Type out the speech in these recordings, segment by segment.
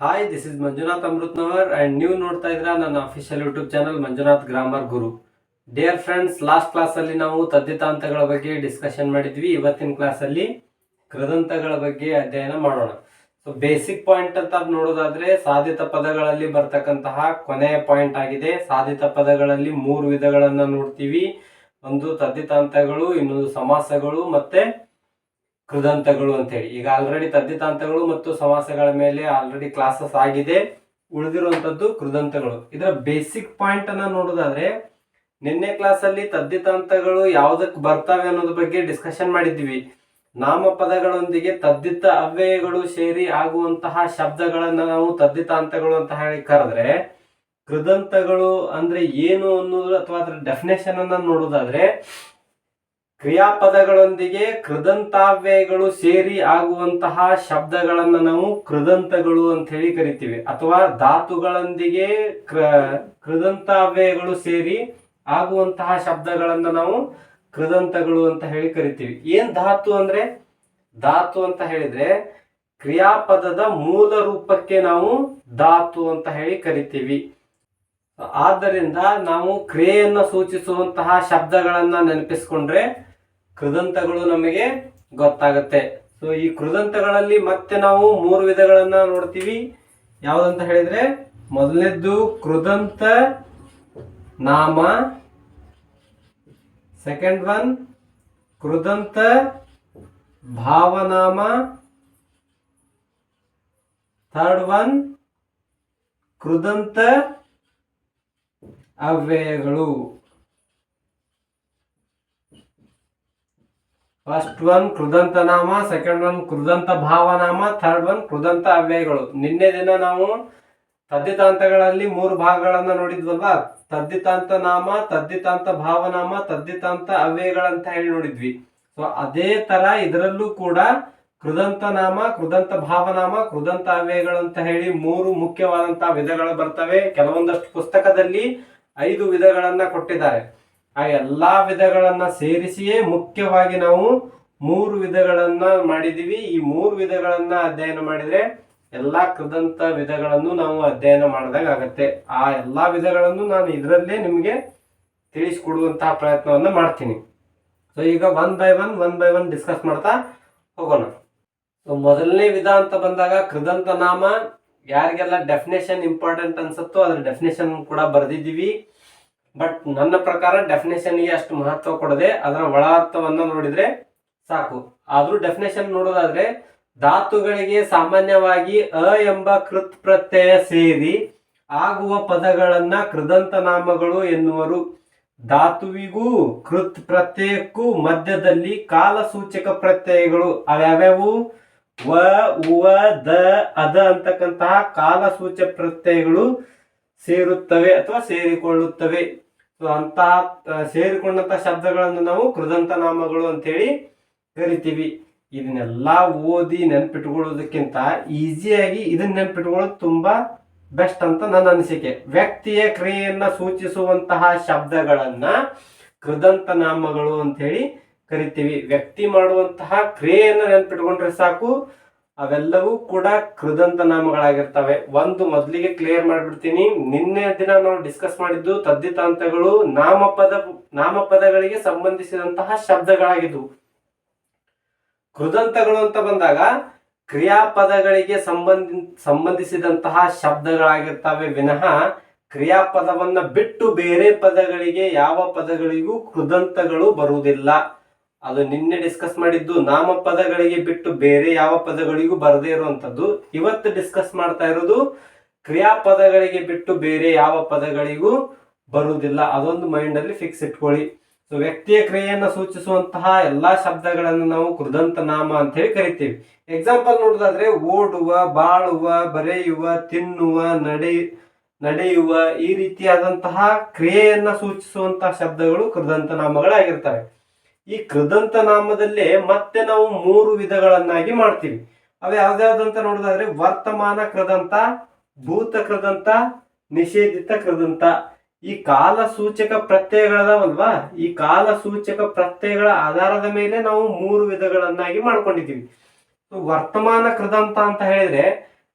Hi this is Manjunath Amrutnavar and ನೀವು ನೋಡ್ತಾ ಇದ್ರ ನನ್ನ official YouTube channel Manjunath grammar Guru dear friends last class ಅಲ್ಲಿ ನಾವು ತದ್ದಿತಾಂತಗಳ ಬಗ್ಗೆ ಡಿಸ್ಕಷನ್ ಮಾಡಿದ್ವಿ. ಇವತ್ತಿನ ಕ್ಲಾಸ್ ಅಲ್ಲಿ ಕೃದಂತಗಳ ಬಗ್ಗೆ ಅಧ್ಯಯನ ಮಾಡೋಣ. ಸೊ ಬೇಸಿಕ್ ಪಾಯಿಂಟ್ ಅಂತ ನೋಡೋದಾದ್ರೆ ಸಾಧಿತ ಪದಗಳಲ್ಲಿ ಬರ್ತಕ್ಕಂತಹ ಕೊನೆಯ ಪಾಯಿಂಟ್ ಆಗಿದೆ. ಸಾಧಿತ ಪದಗಳಲ್ಲಿ ಮೂರು ವಿಧಗಳನ್ನು ನೋಡ್ತೀವಿ. ಒಂದು ತದ್ದಿತಾಂತಗಳು, ಇನ್ನೊಂದು ಸಮಾಸಗಳು ಮತ್ತೆ ಕೃದಂತಗಳು ಅಂತೇಳಿ. ಈಗ ಆಲ್ರೆಡಿ ತದ್ದಿತಾಂತಗಳು ಮತ್ತು ಸಮಾಸಗಳ ಮೇಲೆ ಆಲ್ರೆಡಿ ಕ್ಲಾಸಸ್ ಆಗಿದೆ. ಉಳಿದಿರುವಂತದ್ದು ಕೃದಂತಗಳು. ಇದರ ಬೇಸಿಕ್ ಪಾಯಿಂಟ್ ಅನ್ನ ನೋಡೋದಾದ್ರೆ, ನಿನ್ನೆ ಕ್ಲಾಸ್ ಅಲ್ಲಿ ತದ್ದಿತಾಂತಗಳು ಯಾವುದಕ್ಕೆ ಬರ್ತವೆ ಅನ್ನೋದ್ರ ಬಗ್ಗೆ ಡಿಸ್ಕಷನ್ ಮಾಡಿದ್ವಿ. ನಾಮಪದಗಳೊಂದಿಗೆ ತದ್ದಿತ ಅವ್ಯಯಗಳು ಸೇರಿ ಆಗುವಂತಹ ಶಬ್ದಗಳನ್ನ ನಾವು ತದ್ದಿತಾಂತಗಳು ಅಂತ ಹೇಳಿ ಕರೆದ್ರೆ, ಕೃದಂತಗಳು ಅಂದ್ರೆ ಏನು ಅನ್ನೋದು ಅಥವಾ ಅದರ ಡೆಫಿನೇಷನ್ ಅನ್ನ ನೋಡೋದಾದ್ರೆ ಕ್ರಿಯಾಪದಗಳೊಂದಿಗೆ ಕೃದಂತಾವ್ಯಯಗಳು ಸೇರಿ ಆಗುವಂತಹ ಶಬ್ದಗಳನ್ನು ನಾವು ಕೃದಂತಗಳು ಅಂತ ಹೇಳಿ ಕರಿತೀವಿ. ಅಥವಾ ಧಾತುಗಳೊಂದಿಗೆ ಕೃ, ಕೃದಂತಾವ್ಯಯಗಳು ಸೇರಿ ಆಗುವಂತಹ ಶಬ್ದಗಳನ್ನು ನಾವು ಕೃದಂತಗಳು ಅಂತ ಹೇಳಿ ಕರಿತೀವಿ. ಏನ್ ಧಾತು ಅಂದ್ರೆ? ಧಾತು ಅಂತ ಹೇಳಿದ್ರೆ ಕ್ರಿಯಾಪದದ ಮೂಲ ರೂಪಕ್ಕೆ ನಾವು ಧಾತು ಅಂತ ಹೇಳಿ ಕರಿತೀವಿ. ಆದ್ದರಿಂದ ನಾವು ಕ್ರಿಯೆಯನ್ನು ಸೂಚಿಸುವಂತಹ ಶಬ್ದಗಳನ್ನ ನೆನಪಿಸ್ಕೊಂಡ್ರೆ ಕೃದಂತಗಳು ನಮಗೆ ಗೊತ್ತಾಗುತ್ತೆ. ಸೊ ಈ ಕೃದಂತಗಳಲ್ಲಿ ಮತ್ತೆ ನಾವು ಮೂರು ವಿಧಗಳನ್ನ ನೋಡ್ತೀವಿ. ಯಾವ್ದಂತ ಹೇಳಿದ್ರೆ, ಮೊದಲನೇದ್ದು ಕೃದಂತ, ನಾಮ ಸೆಕೆಂಡ್ ಒನ್ ಕೃದಂತ, ಭಾವನಾಮ ಥರ್ಡ್ ಒನ್ ಕೃದಂತ, ಅವ್ಯಯಗಳು. ಫಸ್ಟ್ ಒನ್ ಕೃದಂತ ನಾಮ ಸೆಕೆಂಡ್ ಒನ್ ಕೃದಂತ ಭಾವನಾಮ ಥರ್ಡ್ ಒನ್ ಕೃದಂತ ಅವ್ಯಯಗಳು ನಿನ್ನೆ ದಿನ ನಾವು ತದ್ದಿತಾಂತಗಳಲ್ಲಿ ಮೂರು ಭಾಗಗಳನ್ನ ನೋಡಿದ್ವಲ್ವಾ? ತದ್ದಿತಾಂತ ನಾಮ ತದ್ದಿತಾಂತ ಭಾವನಾಮ ತದ್ದಿತಾಂತ ಅವ್ಯಯಗಳಂತ ಹೇಳಿ ನೋಡಿದ್ವಿ. ಸೊ ಅದೇ ತರ ಇದರಲ್ಲೂ ಕೂಡ ಕೃದಂತ ನಾಮ ಕೃದಂತ ಭಾವನಾಮ ಕೃದಂತ ಅವ್ಯಯಗಳಂತ ಹೇಳಿ ಮೂರು ಮುಖ್ಯವಾದಂತಹ ವಿಧಗಳು ಬರ್ತವೆ. ಕೆಲವೊಂದಷ್ಟು ಪುಸ್ತಕದಲ್ಲಿ ಐದು ವಿಧಗಳನ್ನ ಕೊಟ್ಟಿದ್ದಾರೆ. ಆ ಎಲ್ಲಾ ವಿಧಗಳನ್ನ ಸೇರಿಸಿಯೇ ಮುಖ್ಯವಾಗಿ ನಾವು ಮೂರು ವಿಧಗಳನ್ನ ಮಾಡಿದೀವಿ. ಈ ಮೂರು ವಿಧಗಳನ್ನ ಅಧ್ಯಯನ ಮಾಡಿದ್ರೆ ಎಲ್ಲಾ ಕೃದಂತ ವಿಧಗಳನ್ನು ನಾವು ಅಧ್ಯಯನ ಮಾಡಿದಾಗ ಆಗತ್ತೆ. ಆ ಎಲ್ಲಾ ವಿಧಗಳನ್ನು ನಾನು ಇದರಲ್ಲೇ ನಿಮಗೆ ತಿಳಿಸ್ಕೊಡುವಂತಹ ಪ್ರಯತ್ನವನ್ನ ಮಾಡ್ತೀನಿ. ಸೊ ಈಗ one by one one by one discuss ಮಾಡ್ತಾ ಹೋಗೋಣ. ಸೊ ಮೊದಲನೇ ವಿಧ ಅಂತ ಬಂದಾಗ ಕೃದಂತ ನಾಮ. ಯಾರಿಗೆಲ್ಲ ಡೆಫಿನೇಷನ್ ಇಂಪಾರ್ಟೆಂಟ್ ಅನ್ಸುತ್ತೋ ಅದ್ರ ಡೆಫಿನೇಷನ್ ಕೂಡ ಬರೆದಿದ್ದೀವಿ. ಬಟ್ ನನ್ನ ಪ್ರಕಾರ ಡೆಫಿನೇಷನ್ಗೆ ಅಷ್ಟು ಮಹತ್ವ ಕೊಡದೆ ಅದರ ಒಳ ಅರ್ಥವನ್ನು ನೋಡಿದ್ರೆ ಸಾಕು. ಆದ್ರೂ ಡೆಫಿನೇಷನ್ ನೋಡೋದಾದ್ರೆ ಧಾತುಗಳಿಗೆ ಸಾಮಾನ್ಯವಾಗಿ ಅ ಎಂಬ ಕೃತ್ ಪ್ರತ್ಯಯ ಸೇರಿ ಆಗುವ ಪದಗಳನ್ನ ಕೃದಂತ ನಾಮಗಳು ಎನ್ನುವರು. ಧಾತುವಿಗೂ ಕೃತ್ ಪ್ರತ್ಯಯಕ್ಕೂ ಮಧ್ಯದಲ್ಲಿ ಕಾಲಸೂಚಕ ಪ್ರತ್ಯಯಗಳು ಅವ್ಯಾವ್ಯಾವು? ವ, ಉವ, ದ, ಅದ ಅಂತಕ್ಕಂತಹ ಕಾಲಸೂಚಕ ಪ್ರತ್ಯಯಗಳು ಸೇರುತ್ತವೆ ಅಥವಾ ಸೇರಿಕೊಳ್ಳುತ್ತವೆ. ಸೊ ಅಂತ ಸೇರಿಕೊಂಡಂತ ಶಬ್ದಗಳನ್ನು ನಾವು ಕೃದಂತ ನಾಮಗಳು ಅಂತೇಳಿ ಕರಿತೀವಿ. ಇದನ್ನೆಲ್ಲ ಓದಿ ನೆನ್ಪಿಟ್ಕೊಳ್ಳೋದಕ್ಕಿಂತ ಈಸಿಯಾಗಿ ಇದನ್ನ ನೆನ್ಪಿಟ್ಕೊಳ್ಳೋದು ತುಂಬಾ ಬೆಸ್ಟ್ ಅಂತ ನನ್ನ ಅನಿಸಿಕೆ. ವ್ಯಕ್ತಿಯ ಕ್ರಿಯೆಯನ್ನ ಸೂಚಿಸುವಂತಹ ಶಬ್ದಗಳನ್ನ ಕೃದಂತ ನಾಮಗಳು ಅಂತ ಹೇಳಿ ಕರಿತೀವಿ. ವ್ಯಕ್ತಿ ಮಾಡುವಂತಹ ಕ್ರಿಯೆಯನ್ನ ನೆನ್ಪಿಟ್ಕೊಂಡ್ರೆ ಸಾಕು. ಅವೆಲ್ಲವೂ ಕೂಡ ಕೃದಂತ ನಾಮಗಳಾಗಿರ್ತವೆ. ಒಂದು ಮೊದಲಿಗೆ ಕ್ಲಿಯರ್ ಮಾಡ್ಬಿಡ್ತೀನಿ. ನಿನ್ನೆ ದಿನ ನಾವು ಡಿಸ್ಕಸ್ ಮಾಡಿದ್ದು ತದ್ದಿತಾಂತಗಳು ನಾಮಪದ, ನಾಮಪದಗಳಿಗೆ ಸಂಬಂಧಿಸಿದಂತಹ ಶಬ್ದಗಳಾಗಿದ್ವು. ಕೃದಂತಗಳು ಅಂತ ಬಂದಾಗ ಕ್ರಿಯಾಪದಗಳಿಗೆ ಸಂಬಂಧಿ, ಸಂಬಂಧಿಸಿದಂತಹ ಶಬ್ದಗಳಾಗಿರ್ತವೆ. ವಿನಃ ಕ್ರಿಯಾಪದವನ್ನ ಬಿಟ್ಟು ಬೇರೆ ಪದಗಳಿಗೆ ಯಾವ ಪದಗಳಿಗೂ ಕೃದಂತಗಳು ಬರುವುದಿಲ್ಲ. ಅದು ನಿನ್ನೆ ಡಿಸ್ಕಸ್ ಮಾಡಿದ್ದು ನಾಮಪದಗಳಿಗೆ ಬಿಟ್ಟು ಬೇರೆ ಯಾವ ಪದಗಳಿಗೂ ಬರದೇ ಇರುವಂತದ್ದು ಇವತ್ತು ಡಿಸ್ಕಸ್ ಮಾಡ್ತಾ ಇರೋದು ಕ್ರಿಯಾಪದಗಳಿಗೆ ಬಿಟ್ಟು ಬೇರೆ ಯಾವ ಪದಗಳಿಗೂ ಬರುವುದಿಲ್ಲ. ಅದೊಂದು ಮೈಂಡ್ ಅಲ್ಲಿ ಫಿಕ್ಸ್ ಇಟ್ಕೊಳ್ಳಿ. ಸೊ ವ್ಯಕ್ತಿಯ ಕ್ರಿಯೆಯನ್ನು ಸೂಚಿಸುವಂತಹ ಎಲ್ಲಾ ಶಬ್ದಗಳನ್ನು ನಾವು ಕೃದಂತ ನಾಮ ಅಂತ ಹೇಳಿ ಕರಿತೀವಿ. ಎಕ್ಸಾಂಪಲ್ ನೋಡೋದಾದ್ರೆ ಓಡುವ, ಬಾಳುವ, ಬರೆಯುವ, ತಿನ್ನುವ, ನಡೆ, ನಡೆಯುವ ಈ ರೀತಿಯಾದಂತಹ ಕ್ರಿಯೆಯನ್ನ ಸೂಚಿಸುವಂತಹ ಶಬ್ದಗಳು ಕೃದಂತ ನಾಮಗಳಾಗಿರ್ತವೆ. ಈ ಕೃದಂತ ನಾಮದಲ್ಲೇ ಮತ್ತೆ ನಾವು ಮೂರು ವಿಧಗಳನ್ನಾಗಿ ಮಾಡ್ತೀವಿ. ಅವು ಯಾವ್ದಾವ್ದಂತ ನೋಡೋದಾದ್ರೆ ವರ್ತಮಾನ ಕೃದಂತ, ಭೂತ ಕೃದಂತ, ನಿಷೇಧಿತ ಕೃದಂತ. ಈ ಕಾಲ ಸೂಚಕ ಪ್ರತ್ಯಯಗಳದಾವಲ್ವಾ? ಈ ಕಾಲ ಸೂಚಕ ಪ್ರತ್ಯಯಗಳ ಆಧಾರದ ಮೇಲೆ ನಾವು ಮೂರು ವಿಧಗಳನ್ನಾಗಿ ಮಾಡ್ಕೊಂಡಿದ್ದೀವಿ. ವರ್ತಮಾನ ಕೃದಂತ ಅಂತ ಹೇಳಿದ್ರೆ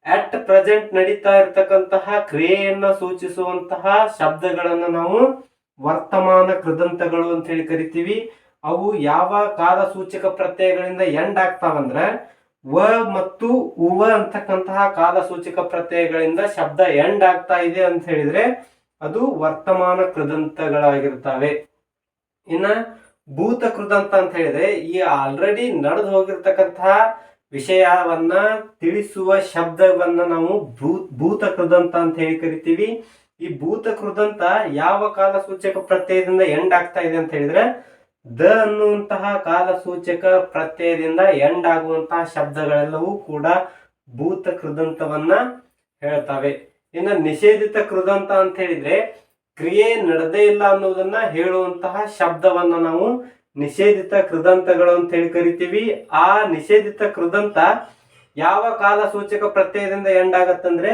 ಅಟ್ ಪ್ರೆಸೆಂಟ್ ನಡೀತಾ ಇರತಕ್ಕಂತಹ ಕ್ರಿಯೆಯನ್ನ ಸೂಚಿಸುವಂತಹ ಶಬ್ದಗಳನ್ನ ನಾವು ವರ್ತಮಾನ ಕೃದಂತಗಳು ಅಂತ ಹೇಳಿ ಕರಿತೀವಿ. ಅವು ಯಾವ ಕಾಲ ಸೂಚಕ ಪ್ರತ್ಯಯಗಳಿಂದ ಎಂಡ್ ಆಗ್ತಾವಂದ್ರೆ ವ ಮತ್ತು ಉವ ಅಂತಕ್ಕಂತಹ ಕಾಲ ಸೂಚಕ ಪ್ರತ್ಯಯಗಳಿಂದ ಶಬ್ದ ಎಂಡ್ ಆಗ್ತಾ ಇದೆ ಅಂತ ಹೇಳಿದ್ರೆ ಅದು ವರ್ತಮಾನ ಕೃದಂತಗಳಾಗಿರ್ತವೆ ಇನ್ನ ಭೂತ ಕೃದಂತ ಅಂತ ಹೇಳಿದ್ರೆ ಈ ಆಲ್ರೆಡಿ ನಡೆದು ಹೋಗಿರ್ತಕ್ಕಂತಹ ವಿಷಯವನ್ನ ತಿಳಿಸುವ ಶಬ್ದವನ್ನ ನಾವು ಭೂತ ಕೃದಂತ ಅಂತ ಹೇಳಿ ಕರಿತೀವಿ. ಈ ಭೂತ ಕೃದಂತ ಯಾವ ಕಾಲ ಸೂಚಕ ಪ್ರತ್ಯಯದಿಂದ ಎಂಡ್ ಆಗ್ತಾ ಇದೆ ಅಂತ ಹೇಳಿದ್ರೆ ದ ಅನ್ನುವಂತಹ ಕಾಲಸೂಚಕ ಪ್ರತ್ಯಯದಿಂದ ಎಂಡ್ ಆಗುವಂತಹ ಶಬ್ದಗಳೆಲ್ಲವೂ ಕೂಡ ಭೂತ ಕೃದಂತವನ್ನ ಹೇಳ್ತವೆ. ಇನ್ನು ನಿಷೇಧಿತ ಕೃದಂತ ಅಂತ ಹೇಳಿದ್ರೆ ಕ್ರಿಯೆ ನಡೆದೇ ಇಲ್ಲ ಅನ್ನೋದನ್ನ ಹೇಳುವಂತಹ ಶಬ್ದವನ್ನ ನಾವು ನಿಷೇಧಿತ ಕೃದಂತಗಳು ಅಂತ ಹೇಳಿ ಕರಿತೀವಿ. ಆ ನಿಷೇಧಿತ ಕೃದಂತ ಯಾವ ಕಾಲಸೂಚಕ ಪ್ರತ್ಯಯದಿಂದ ಎಂಡ್ ಆಗತ್ತಂದ್ರೆ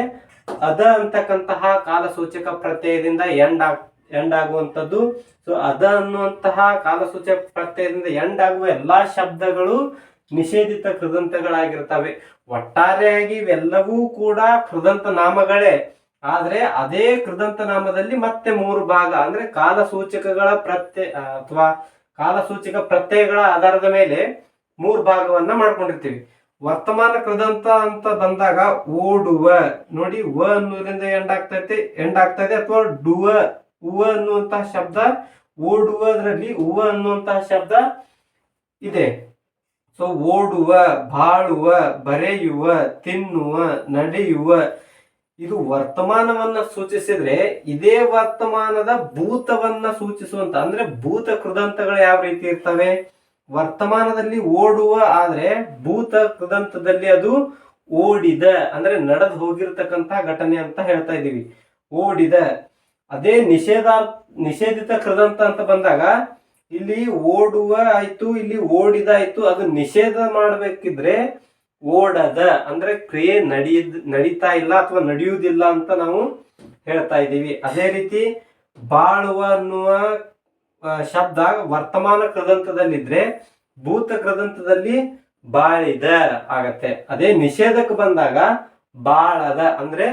ಅದ ಅಂತಕ್ಕಂತಹ ಕಾಲಸೂಚಕ ಪ್ರತ್ಯಯದಿಂದ ಎಂಡ್ ಆಗ್ ಎಂಡ್ ಆಗುವಂಥದ್ದು. ಸೊ ಅದ ಅನ್ನುವಂತಹ ಕಾಲಸೂಚಕ ಪ್ರತ್ಯಯದಿಂದ ಎಂಡ್ ಆಗುವ ಎಲ್ಲಾ ಶಬ್ದಗಳು ನಿಷೇಧಿತ ಕೃದಂತಗಳಾಗಿರ್ತವೆ. ಒಟ್ಟಾರೆಯಾಗಿ ಇವೆಲ್ಲವೂ ಕೂಡ ಕೃದಂತ ನಾಮಗಳೇ. ಆದ್ರೆ ಅದೇ ಕೃದಂತ ನಾಮದಲ್ಲಿ ಮತ್ತೆ ಮೂರು ಭಾಗ. ಅಂದ್ರೆ ಕಾಲಸೂಚಕಗಳ ಪ್ರತ್ಯಯ ಅಥವಾ ಕಾಲಸೂಚಕ ಪ್ರತ್ಯಯಗಳ ಆಧಾರದ ಮೇಲೆ ಮೂರು ಭಾಗವನ್ನ ಮಾಡ್ಕೊಂಡಿರ್ತೀವಿ. ವರ್ತಮಾನ ಕೃದಂತ ಅಂತ ಬಂದಾಗ ಓಡುವ. ನೋಡಿ ವ ಅನ್ನೋದ್ರಿಂದ ಎಂಡ್ ಆಗ್ತೈತೆ ಎಂಡ್ ಆಗ್ತಾ ಇದೆ ಅಥವಾ ಡುವ. ಉವ ಅನ್ನುವಂತಹ ಶಬ್ದ, ಓಡುವುದರಲ್ಲಿ ಹೂವ ಅನ್ನುವಂತಹ ಶಬ್ದ ಇದೆ. ಸೊ ಓಡುವ, ಬಾಳುವ, ಬರೆಯುವ, ತಿನ್ನುವ, ನಡೆಯುವ, ಇದು ವರ್ತಮಾನವನ್ನ ಸೂಚಿಸಿದ್ರೆ ಇದೇ ವರ್ತಮಾನದ ಭೂತವನ್ನ ಸೂಚಿಸುವಂತ, ಅಂದ್ರೆ ಭೂತ ಕೃದಂತಗಳು ಯಾವ ರೀತಿ ಇರ್ತವೆ? ವರ್ತಮಾನದಲ್ಲಿ ಓಡುವ ಆದ್ರೆ ಭೂತ ಕೃದಂತದಲ್ಲಿ ಅದು ಓಡಿದ, ಅಂದ್ರೆ ನಡೆದು ಹೋಗಿರ್ತಕ್ಕಂತಹ ಘಟನೆ ಅಂತ ಹೇಳ್ತಾ ಇದೀವಿ ಓಡಿದ ಅದೇ ನಿಷೇಧ, ನಿಷೇಧಿತ ಕೃದಂತ ಅಂತ ಬಂದಾಗ, ಇಲ್ಲಿ ಓಡುವ ಆಯ್ತು, ಇಲ್ಲಿ ಓಡಿದ ಆಯ್ತು, ಅದು ನಿಷೇಧ ಮಾಡಬೇಕಿದ್ರೆ ಓಡದ, ಅಂದ್ರೆ ಕ್ರಿಯೆ ನಡೆಯದ್, ನಡೀತಾ ಇಲ್ಲ ಅಥವಾ ನಡೆಯುವುದಿಲ್ಲ ಅಂತ ನಾವು ಹೇಳ್ತಾ ಇದ್ದೀವಿ. ಅದೇ ರೀತಿ ಬಾಳುವ ಅನ್ನುವ ಶಬ್ದ ವರ್ತಮಾನ ಕೃದಂತದಲ್ಲಿದ್ರೆ ಭೂತ ಕೃದಂತದಲ್ಲಿ ಬಾಳಿದ ಆಗತ್ತೆ. ಅದೇ ನಿಷೇಧಕ್ಕೆ ಬಂದಾಗ ಬಾಳದ, ಅಂದ್ರೆ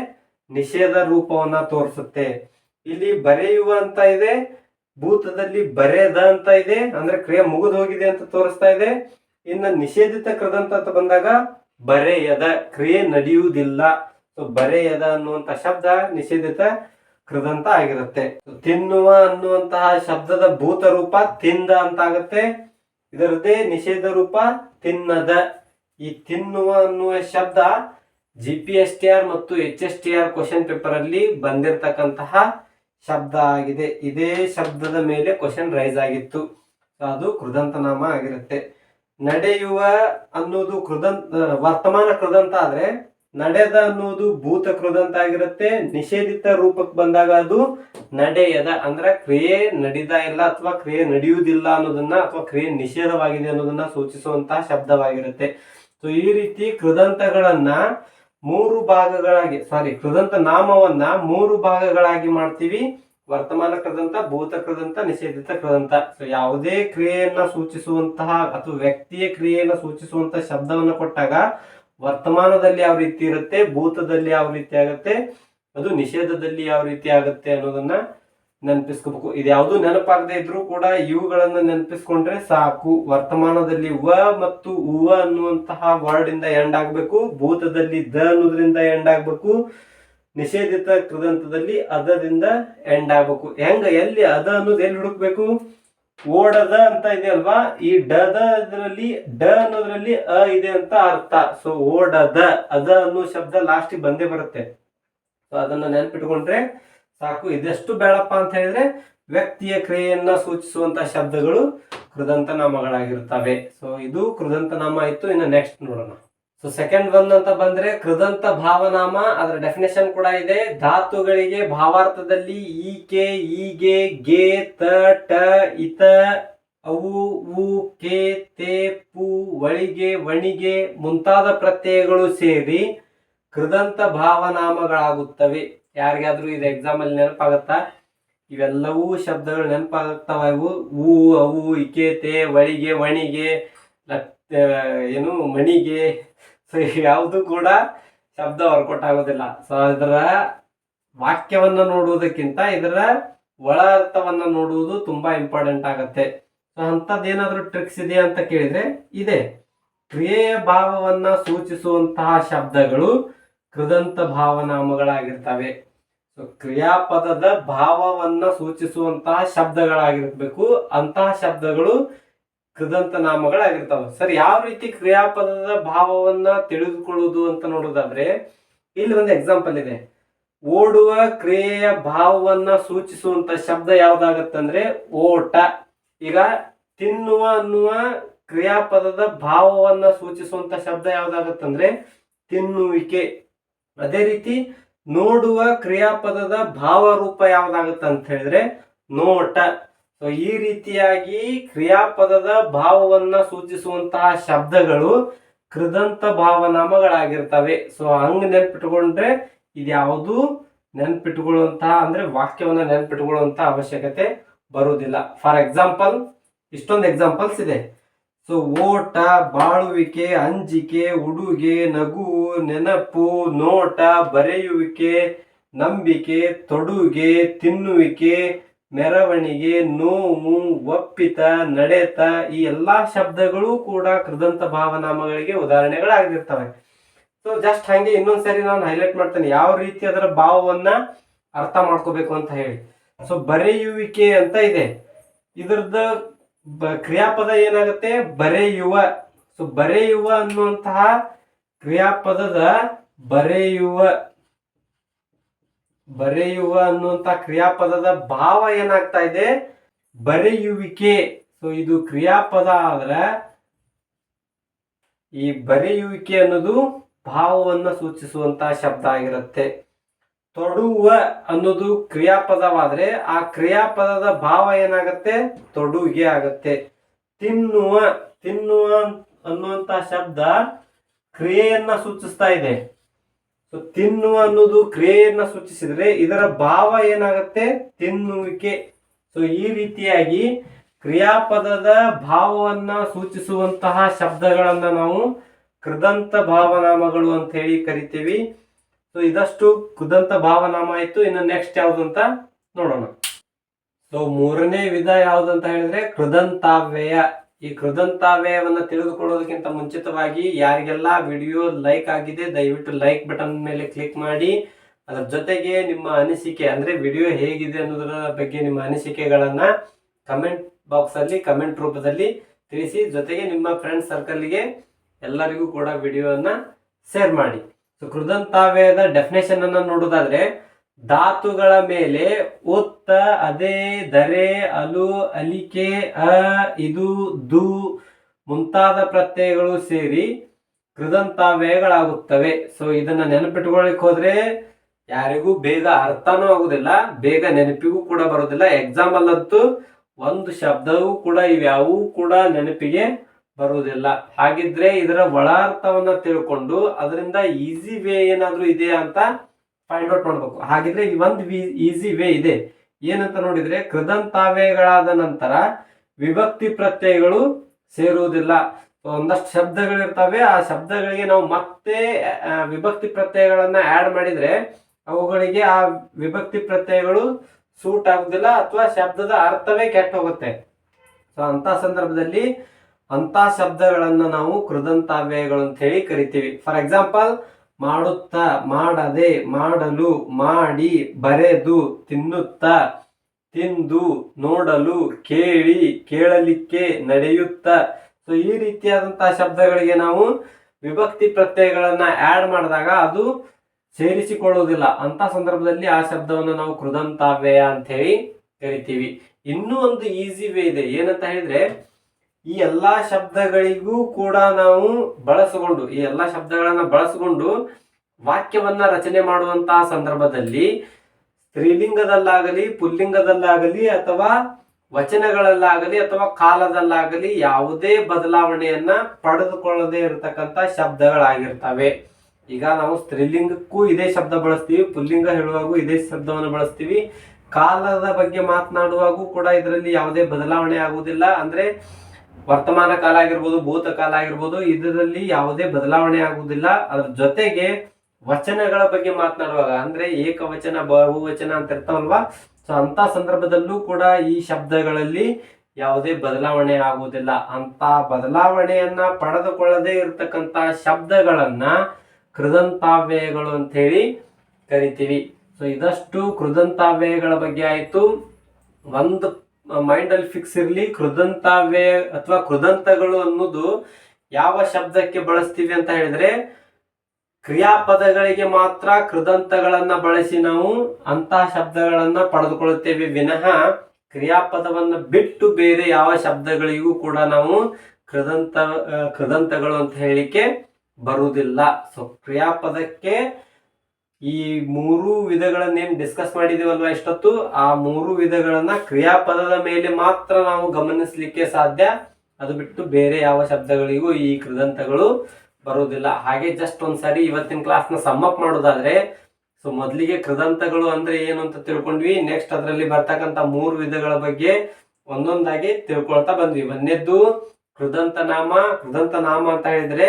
ನಿಷೇಧ ರೂಪವನ್ನ ತೋರಿಸುತ್ತೆ. ಇಲ್ಲಿ ಬರೆಯುವ ಅಂತ ಇದೆ, ಭೂತದಲ್ಲಿ ಬರೆದ ಅಂತ ಇದೆ, ಅಂದ್ರೆ ಕ್ರಿಯೆ ಮುಗಿದು ಹೋಗಿದೆ ಅಂತ ತೋರಿಸ್ತಾ ಇದೆ. ಇನ್ನು ನಿಷೇಧಿತ ಕೃದಂತ ಅಂತ ಬಂದಾಗ ಬರೆಯದ, ಕ್ರಿಯೆ ನಡೆಯುವುದಿಲ್ಲ. ಸೊ ಬರೆಯದ ಅನ್ನುವಂತ ಶಬ್ದ ನಿಷೇಧಿತ ಕೃದಂತ ಆಗಿರುತ್ತೆ. ತಿನ್ನುವ ಅನ್ನುವಂತಹ ಶಬ್ದದ ಭೂತ ರೂಪ ತಿಂದ ಅಂತ ಆಗುತ್ತೆ. ಇದರದ್ದೇ ನಿಷೇಧ ರೂಪ ತಿನ್ನದ. ಈ ತಿನ್ನುವ ಅನ್ನುವ ಶಬ್ದ G P S T R ಮತ್ತು H S T R question paper ಅಲ್ಲಿ ಬಂದಿರತಕ್ಕಂತಹ ಶಬ್ದ ಆಗಿದೆ. ಇದೇ ಶಬ್ದದ ಮೇಲೆ ಕ್ವಶನ್ ರೈಸ್ ಆಗಿತ್ತು. ಅದು ಕೃದಂತನಾಮ ಆಗಿರುತ್ತೆ. ನಡೆಯುವ ಅನ್ನೋದು ಕೃದಂತ, ವರ್ತಮಾನ ಕೃದಂತ ಆದ್ರೆ ನಡೆದ ಅನ್ನೋದು ಭೂತ ಕೃದಂತ ಆಗಿರುತ್ತೆ. ನಿಷೇಧಿತ ರೂಪಕ್ಕೆ ಬಂದಾಗ ಅದು ನಡೆಯದ. ಅಂದ್ರೆ ಕ್ರಿಯೆ ನಡೀತಾ ಇಲ್ಲ ಅಥವಾ ಕ್ರಿಯೆ ನಡೆಯುವುದಿಲ್ಲ ಅನ್ನೋದನ್ನ ಅಥವಾ ಕ್ರಿಯೆ ನಿಷೇಧವಾಗಿದೆ ಅನ್ನೋದನ್ನ ಸೂಚಿಸುವಂತಹ ಶಬ್ದವಾಗಿರುತ್ತೆ. ಸೊ ಈ ರೀತಿ ಕೃದಂತಗಳನ್ನ ಮೂರು ಭಾಗಗಳಾಗಿ ಸಾರಿ ಕೃದಂತ ನಾಮವನ್ನ ಮೂರು ಭಾಗಗಳಾಗಿ ಮಾಡ್ತೀವಿ. ವರ್ತಮಾನ ಕೃದಂತ, ಭೂತ ಕೃದಂತ, ನಿಷೇಧಿತ ಕೃದಂತ. ಸೊ ಯಾವುದೇ ಕ್ರಿಯೆಯನ್ನ ಸೂಚಿಸುವಂತಹ ಅಥವಾ ವ್ಯಕ್ತಿಯ ಕ್ರಿಯೆಯನ್ನ ಸೂಚಿಸುವಂತಹ ಶಬ್ದವನ್ನು ಕೊಟ್ಟಾಗ ವರ್ತಮಾನದಲ್ಲಿ ಯಾವ ರೀತಿ ಇರುತ್ತೆ, ಭೂತದಲ್ಲಿ ಯಾವ ರೀತಿ ಆಗುತ್ತೆ, ಅದು ನಿಷೇಧದಲ್ಲಿ ಯಾವ ರೀತಿ ಆಗುತ್ತೆ ಅನ್ನೋದನ್ನ ನೆನಪಿಸ್ಕೋಬೇಕು. ಇದು ಯಾವುದು ನೆನಪಾಗದೆ ಇದ್ರೂ ಕೂಡ ಇವುಗಳನ್ನು ನೆನಪಿಸ್ಕೊಂಡ್ರೆ ಸಾಕು. ವರ್ತಮಾನದಲ್ಲಿ ವ ಮತ್ತು ಉವ ಅನ್ನುವಂತಹ ವರ್ಡ್ ಇಂದ ಎಂಡ್ ಆಗಬೇಕು. ಭೂತದಲ್ಲಿ ದ ಅನ್ನೋದ್ರಿಂದ ಎಂಡ್ ಆಗಬೇಕು. ನಿಷೇಧಿತ ಕೃದಂತದಲ್ಲಿ ಅದದಿಂದ ಎಂಡ್ ಆಗ್ಬೇಕು. ಹೆಂಗ, ಎಲ್ಲಿ ಅದ ಅನ್ನೋದು ಎಲ್ಲಿ ಹುಡುಕ್ಬೇಕು? ಓಡದ ಅಂತ ಇದೆ ಅಲ್ವಾ? ಈ ಡದ ಡ ಅನ್ನೋದ್ರಲ್ಲಿ ಅ ಇದೆ ಅಂತ ಅರ್ಥ. ಸೊ ಓಡದ, ಅದ ಅನ್ನೋ ಶಬ್ದ ಲಾಸ್ಟ್ ಬಂದೇ ಬರುತ್ತೆ. ಸೊ ಅದನ್ನ ನೆನ್ಪಿಟ್ಕೊಂಡ್ರೆ ಸಾಕು. ಇದೆಷ್ಟು ಬೇಡಪ್ಪ ಅಂತ ಹೇಳಿದ್ರೆ ವ್ಯಕ್ತಿಯ ಕ್ರಿಯೆಯನ್ನ ಸೂಚಿಸುವಂತ ಶಬ್ದಗಳು ಕೃದಂತ ನಾಮಗಳಾಗಿರ್ತವೆ ಸೊ ಇದು ಕೃದಂತ ನಾಮ ಆಯ್ತು ಇನ್ನು ನೆಕ್ಸ್ಟ್ ನೋಡೋಣ. ಸೊ ಸೆಕೆಂಡ್ ಒನ್ ಅಂತ ಬಂದ್ರೆ ಕೃದಂತ ಭಾವನಾಮ. ಅದರ ಡೆಫಿನೇಷನ್ ಕೂಡ ಇದೆ. ಧಾತುಗಳಿಗೆ ಭಾವಾರ್ಥದಲ್ಲಿ ಈಕೆ, ಈಗೆ, ಗೆ, ತ, ಟ, ಇತ, ಅವು ಉ ಕೆ, ತೇ, ಪು ಒಳಿಗೆ ವಣಿಗೆ ಮುಂತಾದ ಪ್ರತ್ಯಯಗಳು ಸೇರಿ ಕೃದಂತ ಭಾವನಾಮಗಳಾಗುತ್ತವೆ. ಯಾರಿಗಾದ್ರೂ ಇದು ಎಕ್ಸಾಮ್ ಅಲ್ಲಿ ನೆನಪಾಗತ್ತಾ? ಇವೆಲ್ಲವೂ ಶಬ್ದಗಳು ನೆನಪಾಗ್ತಾವ ಇವು. ಹೂ ಅವು ಇಕೇತೆ ಒಳಿಗೆ ಲತ್- ಏನು, ಮಣಿಗೆ. ಸೊ ಯಾವುದು ಕೂಡ ಶಬ್ದ ವರ್ಕೌಟ್ ಆಗೋದಿಲ್ಲ ಸೊ ಇದರ ವಾಕ್ಯವನ್ನ ನೋಡುವುದಕ್ಕಿಂತ ಇದರ ಒಳ ಅರ್ಥವನ್ನ ನೋಡುವುದು ತುಂಬಾ ಇಂಪಾರ್ಟೆಂಟ್ ಆಗತ್ತೆ. ಸೊ ಅಂಥದ್ದೇನಾದ್ರೂ ಟ್ರಿಕ್ಸ್ ಇದೆ ಅಂತ ಕೇಳಿದ್ರೆ ಇದೆ. ಕ್ರಿಯೆಯ ಭಾವವನ್ನ ಸೂಚಿಸುವಂತಹ ಶಬ್ದಗಳು ಕೃದಂತ ಭಾವನಾಮಗಳಾಗಿರ್ತವೆ. ಸೊ ಕ್ರಿಯಾಪದದ ಭಾವವನ್ನ ಸೂಚಿಸುವಂತಹ ಶಬ್ದಗಳಾಗಿರ್ಬೇಕು. ಅಂತಹ ಶಬ್ದಗಳು ಕೃದಂತ ನಾಮಗಳಾಗಿರ್ತವೆ. ಸರ್, ಯಾವ ರೀತಿ ಕ್ರಿಯಾಪದದ ಭಾವವನ್ನ ತಿಳಿದುಕೊಳ್ಳುವುದು ಅಂತ ನೋಡೋದಾದ್ರೆ ಇಲ್ಲಿ ಒಂದು ಎಕ್ಸಾಂಪಲ್ ಇದೆ. ಓಡುವ ಕ್ರಿಯೆಯ ಭಾವವನ್ನ ಸೂಚಿಸುವಂತ ಶಬ್ದ ಯಾವ್ದಾಗತ್ತಂದ್ರೆ, ಓಟ. ಈಗ ತಿನ್ನುವ ಅನ್ನುವ ಕ್ರಿಯಾಪದದ ಭಾವವನ್ನ ಸೂಚಿಸುವಂತ ಶಬ್ದ ಯಾವ್ದಾಗತ್ತಂದ್ರೆ, ತಿನ್ನುವಿಕೆ. ಅದೇ ರೀತಿ ನೋಡುವ ಕ್ರಿಯಾಪದದ ಭಾವರೂಪ ಯಾವ್ದಾಗುತ್ತೆ ಅಂತ ಹೇಳಿದ್ರೆ ನೋಟ. ಸೊ ಈ ರೀತಿಯಾಗಿ ಕ್ರಿಯಾಪದದ ಭಾವವನ್ನ ಸೂಚಿಸುವಂತಹ ಶಬ್ದಗಳು ಕೃದಂತ ಭಾವನಾಮಗಳಾಗಿರ್ತವೆ. ಸೊ ಹಂಗ್ ನೆನ್ಪಿಟ್ಕೊಂಡ್ರೆ ಇದ್ಯಾವುದು ನೆನ್ಪಿಟ್ಕೊಳ್ಳುವಂತಹ ಅಂದ್ರೆ ವಾಕ್ಯವನ್ನ ನೆನ್ಪಿಟ್ಕೊಳ್ಳುವಂತಹ ಅವಶ್ಯಕತೆ ಬರುವುದಿಲ್ಲ. ಫಾರ್ ಎಕ್ಸಾಂಪಲ್ ಇಷ್ಟೊಂದು ಎಕ್ಸಾಂಪಲ್ಸ್ ಇದೆ. ಸೊ ಓಟ, ಬಾಳುವಿಕೆ, ಅಂಜಿಕೆ, ಉಡುಗೆ, ನಗು, ನೆನಪು, ನೋಟ, ಬರೆಯುವಿಕೆ, ನಂಬಿಕೆ, ತೊಡುಗೆ, ತಿನ್ನುವಿಕೆ, ಮೆರವಣಿಗೆ, ನೋವು, ಒಪ್ಪಿತ, ನಡೆತ ಈ ಎಲ್ಲಾ ಶಬ್ದಗಳು ಕೂಡ ಕೃದಂತ ಭಾವನಾಮಗಳಿಗೆ ಉದಾಹರಣೆಗಳಾಗಿರ್ತವೆ. ಸೊ ಜಸ್ಟ್ ಹಂಗೆ ಇನ್ನೊಂದ್ಸರಿ ನಾನು ಹೈಲೈಟ್ ಮಾಡ್ತೇನೆ. ಯಾವ ರೀತಿ ಅದರ ಭಾವವನ್ನ ಅರ್ಥ ಮಾಡ್ಕೋಬೇಕು ಅಂತ ಹೇಳಿ. ಸೊ ಬರೆಯುವಿಕೆ ಅಂತ ಇದೆ. ಇದ್ರದ್ದು ಬ- ಕ್ರಿಯಾಪದ ಏನಾಗುತ್ತೆ? ಬರೆಯುವ ಸೊ ಬರೆಯುವ ಅನ್ನುವಂತಹ ಕ್ರಿಯಾಪದದ ಬರೆಯುವ ಬರೆಯುವ ಅನ್ನುವಂತಹ ಕ್ರಿಯಾಪದದ ಭಾವ ಏನಾಗ್ತಾ ಇದೆ? ಬರೆಯುವಿಕೆ ಸೊ ಇದು ಕ್ರಿಯಾಪದ ಆದ್ರೆ ಈ ಬರೆಯುವಿಕೆ ಅನ್ನೋದು ಭಾವವನ್ನು ಸೂಚಿಸುವಂತಹ ಶಬ್ದ ಆಗಿರುತ್ತೆ. ತೊಡುವ ಅನ್ನೋದು ಕ್ರಿಯಾಪದವಾದ್ರೆ ಆ ಕ್ರಿಯಾಪದದ ಭಾವ ಏನಾಗತ್ತೆ? ತೊಡುಗೆ ಆಗತ್ತೆ. ತಿನ್ನುವ ತಿನ್ನುವ ಅನ್ನುವಂತ ಶಬ್ದ ಕ್ರಿಯೆಯನ್ನ ಸೂಚಿಸ್ತಾ ಇದೆ. ಸೊ ತಿನ್ನುವ ಅನ್ನೋದು ಕ್ರಿಯೆಯನ್ನ ಸೂಚಿಸಿದ್ರೆ ಇದರ ಭಾವ ಏನಾಗತ್ತೆ? ತಿನ್ನುವಿಕೆ. ಸೊ ಈ ರೀತಿಯಾಗಿ ಕ್ರಿಯಾಪದದ ಭಾವವನ್ನ ಸೂಚಿಸುವಂತಹ ಶಬ್ದಗಳನ್ನ ನಾವು ಕೃದಂತ ಭಾವನಾಮಗಳು ಅಂತ ಹೇಳಿ ಕರಿತೀವಿ. ಸೊ ಇದಷ್ಟು ಕುದಂತ ಭಾವನಾಮ ಆಯ್ತು ಇನ್ನು ನೆಕ್ಸ್ಟ್ ಯಾವ್ದು ಅಂತ ನೋಡೋಣ. ಸೊ ಮೂರನೇ ವಿಧ ಯಾವ್ದಂತ ಹೇಳಿದ್ರೆ ಕೃದಂತಾವ್ಯಯ. ಈ ಕೃದಂತಾವ್ಯಯವನ್ನ ತಿಳಿದುಕೊಳ್ಳೋದಕ್ಕಿಂತ ಮುಂಚಿತವಾಗಿ ಯಾರಿಗೆಲ್ಲ ವಿಡಿಯೋ ಲೈಕ್ ಆಗಿದೆ, ದಯವಿಟ್ಟು ಲೈಕ್ ಬಟನ್ ಮೇಲೆ ಕ್ಲಿಕ್ ಮಾಡಿ. ಅದರ ಜೊತೆಗೆ ನಿಮ್ಮ ಅನಿಸಿಕೆ, ಅಂದ್ರೆ ವಿಡಿಯೋ ಹೇಗಿದೆ ಅನ್ನೋದರ ಬಗ್ಗೆ ನಿಮ್ಮ ಅನಿಸಿಕೆಗಳನ್ನ ಕಮೆಂಟ್ ಬಾಕ್ಸ್ ಅಲ್ಲಿ ಕಮೆಂಟ್ ರೂಪದಲ್ಲಿ ತಿಳಿಸಿ. ಜೊತೆಗೆ ನಿಮ್ಮ ಫ್ರೆಂಡ್ ಸರ್ಕಲ್ಗೆ ಎಲ್ಲರಿಗೂ ಕೂಡ ವಿಡಿಯೋವನ್ನ ಶೇರ್ ಮಾಡಿ. ಸೊ ಕೃದಂತಾವ್ಯದ ಡೆಫಿನೇಷನ್ ಅನ್ನ ನೋಡೋದಾದ್ರೆ, ಧಾತುಗಳ ಮೇಲೆ ಒತ್ತ ಅದೇ, ದರೆ, ಅಲು, ಅಲಿಕೆ, ಅ, ಇದು, ದು ಮುಂತಾದ ಪ್ರತ್ಯಯಗಳು ಸೇರಿ ಕೃದಂತಾವ್ಯಯಗಳಾಗುತ್ತವೆ ಸೊ ಇದನ್ನ ನೆನಪಿಟ್ಕೊಳ್ಳಿಕ್ ಹೋದ್ರೆ ಯಾರಿಗೂ ಬೇಗ ಅರ್ಥನೂ ಆಗುದಿಲ್ಲ, ಬೇಗ ನೆನಪಿಗೂ ಕೂಡ ಬರೋದಿಲ್ಲ. ಎಕ್ಸಾಂಪಲ್ ಅಂತೂ ಒಂದು ಶಬ್ದವೂ ಕೂಡ ಇವ್ಯಾವೂ ಕೂಡ ನೆನಪಿಗೆ ಬರುವುದಿಲ್ಲ. ಹಾಗಿದ್ರೆ ಇದರ ಒಳಾರ್ಥವನ್ನ ತಿಳ್ಕೊಂಡು ಅದರಿಂದ ಈಸಿ ವೇ ಏನಾದ್ರೂ ಇದೆ ಅಂತ ಫೈಂಡ್ ಔಟ್ ಮಾಡ್ಬೇಕು. ಹಾಗಿದ್ರೆ ಒಂದು ಈಸಿ ವೇ ಇದೆ. ಏನಂತ ನೋಡಿದ್ರೆ ಕೃದಂತಾವ್ಯಗಳಾದ ನಂತರ ವಿಭಕ್ತಿ ಪ್ರತ್ಯಯಗಳು ಸೇರುವುದಿಲ್ಲ. ಒಂದಷ್ಟು ಶಬ್ದಗಳಿರ್ತವೆ. ಆ ಶಬ್ದಗಳಿಗೆ ನಾವು ಮತ್ತೆ ವಿಭಕ್ತಿ ಪ್ರತ್ಯಯಗಳನ್ನ ಆಡ್ ಮಾಡಿದ್ರೆ ಅವುಗಳಿಗೆ ಆ ವಿಭಕ್ತಿ ಪ್ರತ್ಯಯಗಳು ಸೂಟ್ ಆಗುದಿಲ್ಲ ಅಥವಾ ಶಬ್ದದ ಅರ್ಥವೇ ಕೆಟ್ಟ ಹೋಗುತ್ತೆ ಸೊ ಅಂತ ಸಂದರ್ಭದಲ್ಲಿ ಅಂತ ಶಬ್ದಗಳನ್ನ ನಾವು ಕೃದಂತಾವ್ಯಯಗಳು ಅಂತ ಹೇಳಿ ಕರಿತೀವಿ. ಫಾರ್ ಎಕ್ಸಾಂಪಲ್ ಮಾಡುತ್ತಾ, ಮಾಡದೆ, ಮಾಡಲು, ಮಾಡಿ, ಬರೆದು, ತಿನ್ನುತ್ತಾ, ತಿಂದು, ನೋಡಲು, ಕೇಳಿ, ಕೇಳಲಿಕ್ಕೆ, ನಡೆಯುತ್ತಾ. ಸೊ ಈ ರೀತಿಯಾದಂತಹ ಶಬ್ದಗಳಿಗೆ ನಾವು ವಿಭಕ್ತಿ ಪ್ರತ್ಯಯಗಳನ್ನ ಆಡ್ ಮಾಡಿದಾಗ ಅದು ಸೇರಿಸಿಕೊಳ್ಳುವುದಿಲ್ಲ. ಅಂತ ಸಂದರ್ಭದಲ್ಲಿ ಆ ಶಬ್ದವನ್ನು ನಾವು ಕೃದಂತಾವ್ಯಯ ಅಂತ ಹೇಳಿ ಕರಿತೀವಿ. ಇನ್ನೂ ಒಂದು ಈಸಿ ವೇ ಇದೆ. ಏನಂತ ಹೇಳಿದ್ರೆ ಈ ಎಲ್ಲಾ ಶಬ್ದಗಳಿಗೂ ಕೂಡ ನಾವು ಬಳಸಿಕೊಂಡು, ಈ ಎಲ್ಲಾ ಶಬ್ದಗಳನ್ನ ಬಳಸಿಕೊಂಡು ವಾಕ್ಯವನ್ನ ರಚನೆ ಮಾಡುವಂತಹ ಸಂದರ್ಭದಲ್ಲಿ ಸ್ತ್ರೀಲಿಂಗದಲ್ಲಾಗಲಿ, ಪುಲ್ಲಿಂಗದಲ್ಲಾಗಲಿ ಅಥವಾ ವಚನಗಳಲ್ಲಾಗಲಿ ಅಥವಾ ಕಾಲದಲ್ಲಾಗಲಿ ಯಾವುದೇ ಬದಲಾವಣೆಯನ್ನ ಪಡೆದುಕೊಳ್ಳದೆ ಇರತಕ್ಕಂತ ಶಬ್ದಗಳಾಗಿರ್ತವೆ. ಈಗ ನಾವು ಸ್ತ್ರೀಲಿಂಗಕ್ಕೂ ಇದೇ ಶಬ್ದ ಬಳಸ್ತೀವಿ, ಪುಲ್ಲಿಂಗ ಹೇಳುವಾಗೂ ಇದೇ ಶಬ್ದವನ್ನು ಬಳಸ್ತೀವಿ. ಕಾಲದ ಬಗ್ಗೆ ಮಾತನಾಡುವಾಗೂ ಕೂಡ ಇದರಲ್ಲಿ ಯಾವುದೇ ಬದಲಾವಣೆ ಆಗುವುದಿಲ್ಲ. ಅಂದ್ರೆ ವರ್ತಮಾನ ಕಾಲ ಆಗಿರ್ಬೋದು, ಭೂತ ಕಾಲ ಆಗಿರ್ಬೋದು, ಇದರಲ್ಲಿ ಯಾವುದೇ ಬದಲಾವಣೆ ಆಗುವುದಿಲ್ಲ. ಅದ್ರ ಜೊತೆಗೆ ವಚನಗಳ ಬಗ್ಗೆ ಮಾತನಾಡುವಾಗ, ಅಂದ್ರೆ ಏಕವಚನ, ಬಹುವಚನ ಅಂತ ಇರ್ತಾವಲ್ವಾ? ಸೊ ಅಂತ ಸಂದರ್ಭದಲ್ಲೂ ಕೂಡ ಈ ಶಬ್ದಗಳಲ್ಲಿ ಯಾವುದೇ ಬದಲಾವಣೆ ಆಗುವುದಿಲ್ಲ. ಅಂತ ಬದಲಾವಣೆಯನ್ನ ಪಡೆದುಕೊಳ್ಳದೆ ಇರತಕ್ಕಂತ ಶಬ್ದಗಳನ್ನ ಕೃದಂತಾವ್ಯಯಗಳು ಅಂತ ಹೇಳಿ ಕರಿತೀವಿ. ಸೊ ಇದಷ್ಟು ಕೃದಂತಾವ್ಯಯಗಳ ಬಗ್ಗೆ ಆಯಿತು. ಒಂದು ಮೈಂಡ್ ಅಲ್ಲಿ ಫಿಕ್ಸ್ ಇರಲಿ ಕೃದಂತಾವ್ಯಯ ಅಥವಾ ಕೃದಂತಗಳು ಅನ್ನೋದು ಯಾವ ಶಬ್ದಕ್ಕೆ ಬಳಸ್ತೀವಿ ಅಂತ ಹೇಳಿದ್ರೆ, ಕ್ರಿಯಾಪದಗಳಿಗೆ ಮಾತ್ರ ಕೃದಂತಗಳನ್ನ ಬಳಸಿ ನಾವು ಅಂತಹ ಶಬ್ದಗಳನ್ನ ಪಡೆದುಕೊಳ್ಳುತ್ತೇವೆ ವಿನಃ ಕ್ರಿಯಾಪದವನ್ನ ಬಿಟ್ಟು ಬೇರೆ ಯಾವ ಶಬ್ದಗಳಿಗೂ ಕೂಡ ನಾವು ಕೃದಂತ, ಕೃದಂತಗಳು ಅಂತ ಹೇಳಿಕೆ ಬರುವುದಿಲ್ಲ. ಸೊ ಕ್ರಿಯಾಪದಕ್ಕೆ ಈ ಮೂರು ವಿಧಗಳನ್ನೇನು ಡಿಸ್ಕಸ್ ಮಾಡಿದೀವಲ್ವಾ ಇಷ್ಟೊತ್ತು? ಆ ಮೂರು ವಿಧಗಳನ್ನ ಕ್ರಿಯಾಪದದ ಮೇಲೆ ಮಾತ್ರ ನಾವು ಗಮನಿಸಲಿಕ್ಕೆ ಸಾಧ್ಯ. ಅದು ಬಿಟ್ಟು ಬೇರೆ ಯಾವ ಶಬ್ದಗಳಿಗೂ ಈ ಕೃದಂತಗಳು ಬರುವುದಿಲ್ಲ. ಹಾಗೆ ಜಸ್ಟ್ ಒಂದ್ಸರಿ ಇವತ್ತಿನ ಕ್ಲಾಸ್ನ ಸಮ್ಮಪ್ ಮಾಡೋದಾದ್ರೆ ಸೊ ಮೊದಲಿಗೆ ಕೃದಂತಗಳು ಅಂದ್ರೆ ಏನು ಅಂತ ತಿಳ್ಕೊಂಡ್ವಿ. ನೆಕ್ಸ್ಟ್ ಅದರಲ್ಲಿ ಬರ್ತಕ್ಕಂಥ ಮೂರು ವಿಧಗಳ ಬಗ್ಗೆ ಒಂದೊಂದಾಗಿ ತಿಳ್ಕೊಳ್ತಾ ಬಂದ್ವಿ. ಒಂದನೇದ್ದು ಕೃದಂತ ನಾಮ ಕೃದಂತ ನಾಮ ಅಂತ ಹೇಳಿದ್ರೆ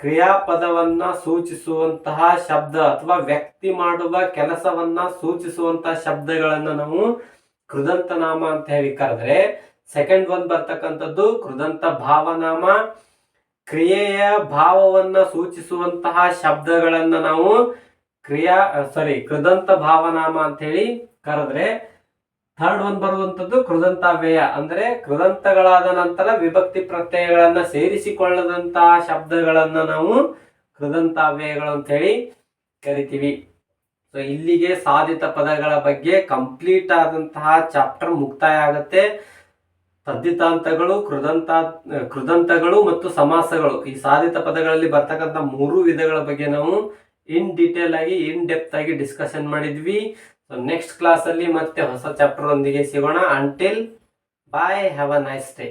ಕ್ರಿಯಾಪದವನ್ನ ಸೂಚಿಸುವಂತಹ ಶಬ್ದ ಅಥವಾ ವ್ಯಕ್ತಿ ಮಾಡುವ ಕೆಲಸವನ್ನ ಸೂಚಿಸುವಂತಹ ಶಬ್ದಗಳನ್ನ ನಾವು ಕೃದಂತ ನಾಮ ಅಂತ ಹೇಳಿ ಕರೆದ್ರೆ ಸೆಕೆಂಡ್ ಒನ್ ಬರ್ತಕ್ಕಂಥದ್ದು ಕೃದಂತ ಭಾವನಾಮ. ಕ್ರಿಯೆಯ ಭಾವವನ್ನ ಸೂಚಿಸುವಂತಹ ಶಬ್ದಗಳನ್ನ ನಾವು ಕ್ರಿಯಾ ಸಾರಿ ಕೃದಂತ ಭಾವನಾಮ ಅಂತ ಹೇಳಿ ಕರೆದ್ರೆ ಥರ್ಡ್ ಒನ್ ಬರುವಂತದ್ದು ಕೃದಂತಾವ್ಯಯ. ಅಂದ್ರೆ ಕೃದಂತಗಳಾದ ನಂತರ ವಿಭಕ್ತಿ ಪ್ರತ್ಯಯಗಳನ್ನ ಸೇರಿಸಿಕೊಳ್ಳದಂತಹ ಶಬ್ದಗಳನ್ನ ನಾವು ಕೃದಂತಾವ್ಯಯಗಳು ಅಂತ ಹೇಳಿ ಕರಿತೀವಿ. ಸೊ ಇಲ್ಲಿಗೆ ಸಾಧಿತ ಪದಗಳ ಬಗ್ಗೆ ಕಂಪ್ಲೀಟ್ ಆದಂತಹ ಚಾಪ್ಟರ್ ಮುಕ್ತಾಯ ಆಗುತ್ತೆ. ತದ್ದಿತಾಂತಗಳು ಕೃದಂತ, ಕೃದಂತಗಳು ಮತ್ತು ಸಮಾಸಗಳು. ಈ ಸಾಧಿತ ಪದಗಳಲ್ಲಿ ಬರ್ತಕ್ಕಂಥ ಮೂರು ವಿಧಗಳ ಬಗ್ಗೆ ನಾವು ಇನ್ ಡೀಟೇಲ್ ಆಗಿ ಇನ್ ಡೆಪ್ತ್ ಆಗಿ ಡಿಸ್ಕಷನ್ ಮಾಡಿದ್ವಿ. ಸೊ ನೆಕ್ಸ್ಟ್ ಕ್ಲಾಸ್ ಅಲ್ಲಿ ಮತ್ತೆ ಹೊಸ ಚಾಪ್ಟರ್ ಒಂದಿಗೆ ಸಿಗೋಣ. Until bye have a nice day